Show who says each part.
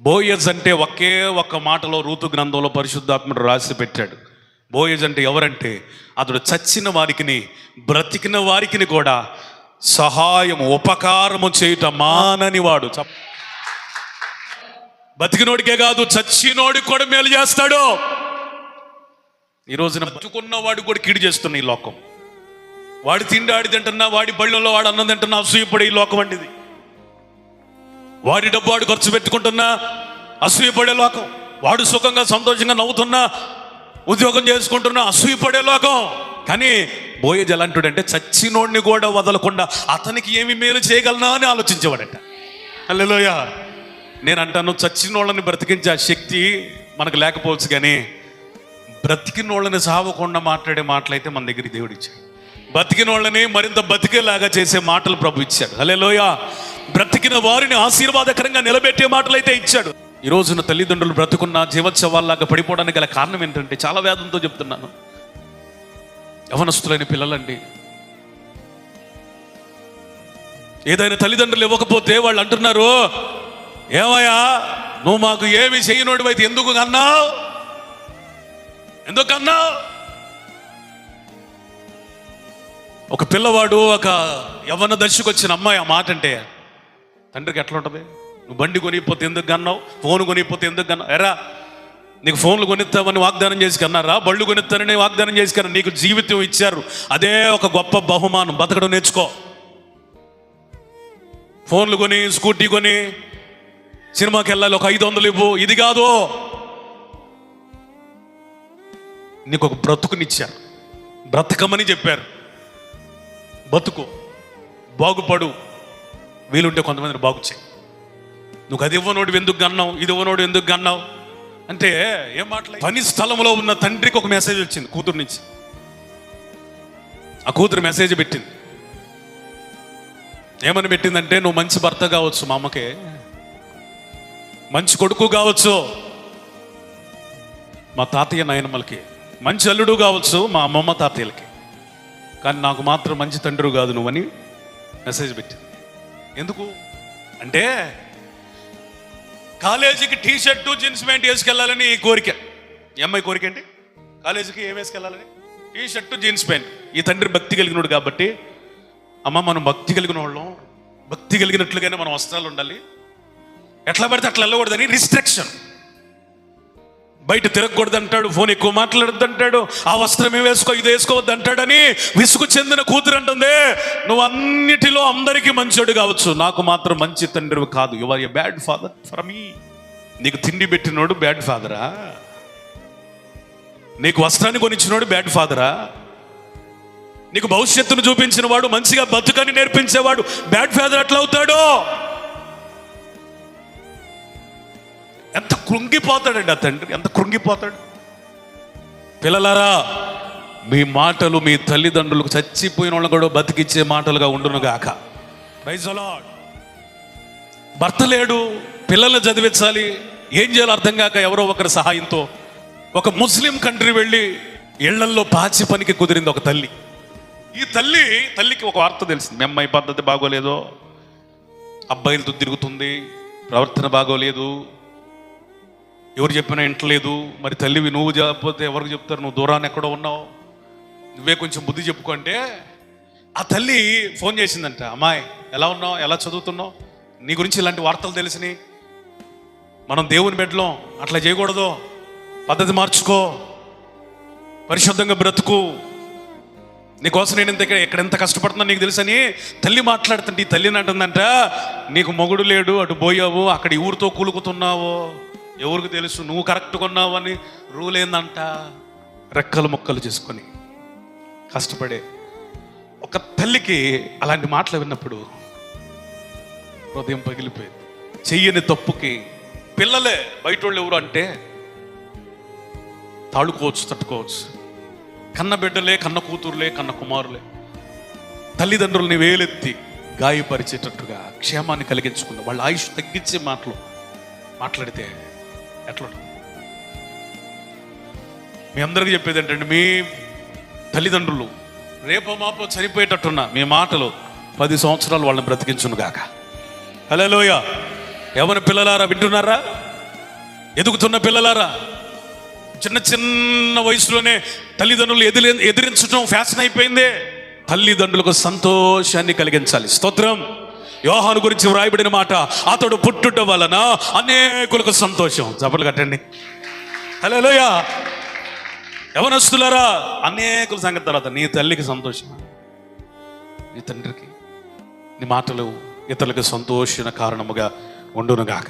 Speaker 1: Boaz అంటే ఒకే ఒక్క మాటలో రూతు గ్రంథంలో పరిశుద్ధాత్ముడు రాసి పెట్టాడు. బోయజ్ అంటే ఎవరంటే అతడు చచ్చిన వారికిని బ్రతికిన వారికిని కూడా సహాయం ఉపకారము చేయుట మానని వాడు. బతికినోడికే కాదు చచ్చినోడికి కూడా మేలు చేస్తాడు. ఈ రోజున బతుకున్న వాడు కూడా కీడు చేస్తున్న ఈ లోకం. వాడి తిండి ఆడి తింటున్నా వాడి బళ్ళలో వాడు అన్నం తింటున్నా అసూయపడే ఈ లోకం అండిది వాడి డబ్బు వాడు ఖర్చు పెట్టుకుంటున్నా అసూయపడే లోకం. వాడు సుఖంగా సంతోషంగా నవ్వుతున్నా ఉద్యోగం చేసుకుంటున్నా అసూయపడే లోకం. కానీ బోయేజ్ ఎలాంటివాడంటే చచ్చినోడిని కూడా వదలకుండా అతనికి ఏమి మేలు చేయగలనా అని ఆలోచించేవాడట. అల్లెలోయ నేను అంటాను చచ్చినోళ్ళని బ్రతికించే ఆ శక్తి మనకు లేకపోవచ్చు కానీ బ్రతికినోళ్ళని సావకుండా మాట్లాడే మాటలైతే మన దగ్గర దేవుడు ఇచ్చాడు బతికినోళ్ళని మరింత బతికేలాగా చేసే మాటలు ప్రభు ఇచ్చాడు. హలోయ బ్రతికిన వారిని ఆశీర్వాదకరంగా నిలబెట్టే మాటలైతే ఇచ్చాడు. ఈ రోజున తల్లిదండ్రులు బ్రతుకున్న జీవోత్సవాల్లాగా పడిపోవడానికి గల కారణం ఏంటంటే చాలా వేదంతో చెప్తున్నాను. యవనస్తులైన పిల్లలండి ఏదైనా తల్లిదండ్రులు ఇవ్వకపోతే వాళ్ళు అంటున్నారు ఏమయ్యా నువ్వు మాకు ఏమి చేయనోడివైతే ఎందుకు కన్నావు? ఎందుకు కన్నావు? ఒక పిల్లవాడు ఒక యవ్వన దర్శకు వచ్చిన అమ్మాయి ఆ మాట అంటే తండ్రికి ఎట్లా ఉంటుంది? నువ్వు బండి కొనిపోతే ఎందుకు కన్నావు? ఫోన్ కొనిపోతే ఎందుకు కన్నావు? ఎరా నీకు ఫోన్లు కొనిస్తామని వాగ్దానం చేసి కన్నారా? బళ్ళు కొనిస్తానని వాగ్దానం చేసి కన్నా నీకు జీవితం ఇచ్చారు. అదే ఒక గొప్ప బహుమానం. బతకడం నేర్చుకో. ఫోన్లు కొని స్కూటీ కొని సినిమాకి వెళ్ళాలి ఒక ఐదు వందలు ఇవ్వు. ఇది కాదు. నీకు ఒక బ్రతుకునిచ్చారు. బ్రతకమని చెప్పారు. బతుకు. బాగుపడు. వీలుంటే కొంతమందిని బాగు చేయి. నువ్వు అది ఇవ్వనోడు ఎందుకు గన్నావు? ఇది ఇవ్వనోడు ఎందుకు గన్నావు? అంటే ఏం మాట్లాడు? పని స్థలంలో ఉన్న తండ్రికి ఒక మెసేజ్ వచ్చింది కూతురు నుంచి. ఆ కూతురు మెసేజ్ పెట్టింది. ఏమని పెట్టిందంటే నువ్వు మంచి భర్త కావచ్చు మా అమ్మకే మంచి కొడుకు కావచ్చు మా తాతయ్య నాయనమ్మలకి. మంచి అల్లుడు కావచ్చు మా అమ్మమ్మ తాతయ్యలకి. కానీ నాకు మాత్రం మంచి తండ్రి కాదు నువ్వని మెసేజ్ పెట్టింది. ఎందుకు? అంటే కాలేజీకి టీ షర్టు జీన్స్ ప్యాంట్ వేసుకెళ్ళాలని ఈ కోరిక. ఈ అమ్మాయి కోరిక ఏంటి? కాలేజీకి ఏం వేసుకెళ్ళాలని? T shirt jeans pant. ఈ తండ్రి భక్తి కలిగినోడు కాబట్టి అమ్మ మనం భక్తి కలిగిన వాళ్ళం. భక్తి కలిగినట్లుగానే మన వస్త్రాలు ఉండాలి. ఎట్లా పడితే అట్లా వెళ్ళకూడదని రిస్ట్రిక్షన్ బయట తిరగకూడదు అంటాడు ఫోన్ ఎక్కువ మాట్లాడద్దు అంటాడు ఆ వస్త్రం ఏం వేసుకో ఇది వేసుకోవద్దు అంటాడని విసుగు చెందిన కూతురు అంటుంది. నువ్వు అన్నిటిలో అందరికీ మంచోడు కావచ్చు. నాకు మాత్రం మంచి తండ్రి కాదు. You are a bad father for me నీకు తిండి పెట్టినోడు బ్యాడ్ ఫాదరా నీకు వస్త్రాన్ని కొనిచ్చినోడు బ్యాడ్ ఫాదరా నీకు భవిష్యత్తును చూపించిన వాడు మంచిగా బతుకని నేర్పించేవాడు బ్యాడ్ ఫాదర్ ఎట్లా అవుతాడో ఎంత కృంగిపోతాడండి ఆ తండ్రి? ఎంత కృంగిపోతాడు? పిల్లలారా మీ మాటలు మీ తల్లిదండ్రులకు చచ్చిపోయిన వాళ్ళని కూడా బతికిచ్చే మాటలుగా ఉండును గాక. ప్రైజ్ భర్త లేడు పిల్లల్ని చదివించాలి. ఏం చేయాలో అర్థం కాక ఎవరో ఒకరి సహాయంతో ఒక ముస్లిం కంట్రీ వెళ్ళి ఇళ్ళల్లో పాచి పనికి కుదిరింది ఒక తల్లి. ఈ తల్లి తల్లికి ఒక వార్త తెలిసింది. మీ అమ్మాయి పద్ధతి బాగోలేదో అబ్బాయిలతో తిరుగుతుంది ప్రవర్తన బాగోలేదు ఎవరు చెప్పినా ఇంటలేదు మరి తల్లివి నువ్వు చెప్పకపోతే ఎవరికి చెప్తారు? నువ్వు దూరాన్ని ఎక్కడ ఉన్నావు. నువ్వే కొంచెం బుద్ధి చెప్పుకుంటే ఆ తల్లి ఫోన్ చేసిందంట అమ్మాయి ఎలా ఉన్నావు? ఎలా చదువుతున్నావు? నీ గురించి ఇలాంటి వార్తలు తెలిసినాయి. మనం దేవుని బిడ్డలం అట్లా చేయకూడదు. పద్ధతి మార్చుకో. పరిశుద్ధంగా బ్రతుకు. నీకోసం నేను ఇంత ఇక్కడ ఎంత కష్టపడుతున్నా నీకు తెలుసని తల్లి మాట్లాడుతుంటే ఈ తల్లిని అంటుందంట నీకు మొగుడు లేడు అటు పోయావు అక్కడ ఈ ఊరితో కూలుకుతున్నావు. ఎవరికి తెలుసు? నువ్వు కరెక్ట్గా కొన్నావని రూల్ ఏందంట? రెక్కలు ముక్కలు చేసుకొని కష్టపడే ఒక తల్లికి అలాంటి మాటలు విన్నప్పుడు హృదయం పగిలిపోయింది. చెయ్యని తప్పుకి పిల్లలే బయట వాళ్ళు ఎవరు అంటే తాడుకోవచ్చు తట్టుకోవచ్చు. కన్న బిడ్డలే కన్న కూతురులే కన్న కుమారులే. తల్లిదండ్రుల్ని వేలెత్తి గాయపరిచేటట్టుగా క్షేమాన్ని కలిగించుకున్న వాళ్ళ ఆయుష్ తగ్గించే మాటలు మాట్లాడితే ఎట్లా? మీ అందరికీ చెప్పేది ఏంటంటే మీ తల్లిదండ్రులు రేపో మాపో చనిపోయేటట్టున్న మీ మాటలు పది సంవత్సరాలు వాళ్ళని బ్రతికించును గాక. హలోయ ఎవరి పిల్లలారా వింటున్నారా? ఎదుగుతున్న పిల్లలారా? చిన్న చిన్న వయసులోనే తల్లిదండ్రులు ఎదిరి ఎదిరించడం ఫ్యాషన్ అయిపోయిందే. తల్లిదండ్రులకు సంతోషాన్ని కలిగించాలి. స్తోత్రం. యోహాను గురించి వ్రాయబడిన మాట అతడు పుట్టుట వలన అనేకులకు సంతోషం. చప్పలు కట్టండి. హలో యవనస్తులారా అనేకుల సంగతి తర్వాత నీ తల్లికి సంతోషం. నీ తండ్రికి నీ మాటలు ఇతరులకు సంతోషణ కారణముగా ఉండునుగాక.